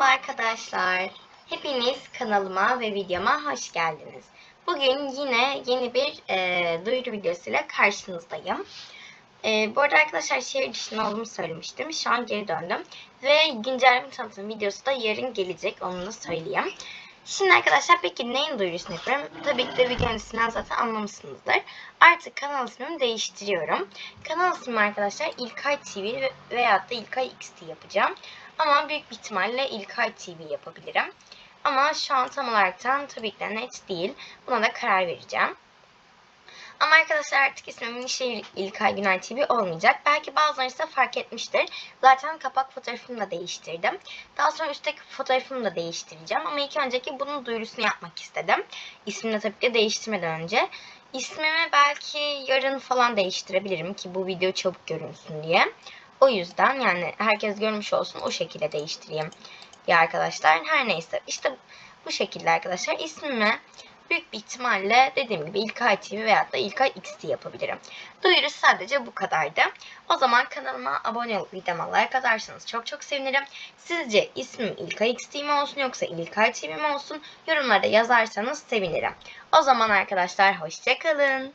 Merhaba arkadaşlar. Hepiniz kanalıma ve videoma hoş geldiniz. Bugün yine yeni bir e, duyuru videosuyla karşınızdayım. E, bu arada arkadaşlar şehir dışında olduğumu söylemiştim. Şu an geri döndüm. Ve güncelleme tanıtım videosu da yarın gelecek. Onu da söyleyeyim. Şimdi arkadaşlar peki neyin duyurusunu yapıyorum? Tabii ki de isminden zaten anlamışsınızdır. Artık kanal ismimi değiştiriyorum. Kanal ismimi arkadaşlar İlkay TV ve- veyahut da İlkay XT yapacağım. Ama büyük bir ihtimalle İlkay TV yapabilirim. Ama şu an tam olaraktan tabii ki de net değil. Buna da karar vereceğim. Ama arkadaşlar artık ismimin şey İlkay Günay TV olmayacak. Belki bazılarınız da fark etmiştir. Zaten kapak fotoğrafımı da değiştirdim. Daha sonra üstteki fotoğrafımı da değiştireceğim. Ama ilk önceki bunun duyurusunu yapmak istedim. İsmini tabii ki de değiştirmeden önce. İsmimi belki yarın falan değiştirebilirim ki bu video çabuk görünsün diye. O yüzden yani herkes görmüş olsun o şekilde değiştireyim ya arkadaşlar. Her neyse işte bu şekilde arkadaşlar ismimi büyük bir ihtimalle dediğim gibi İlkay TV veyahut da İlkay XT yapabilirim. Duyuru sadece bu kadardı. O zaman kanalıma abone olup videoma like atarsanız çok çok sevinirim. Sizce ismim İlkay XT mi olsun yoksa İlkay TV mi olsun yorumlarda yazarsanız sevinirim. O zaman arkadaşlar hoşçakalın.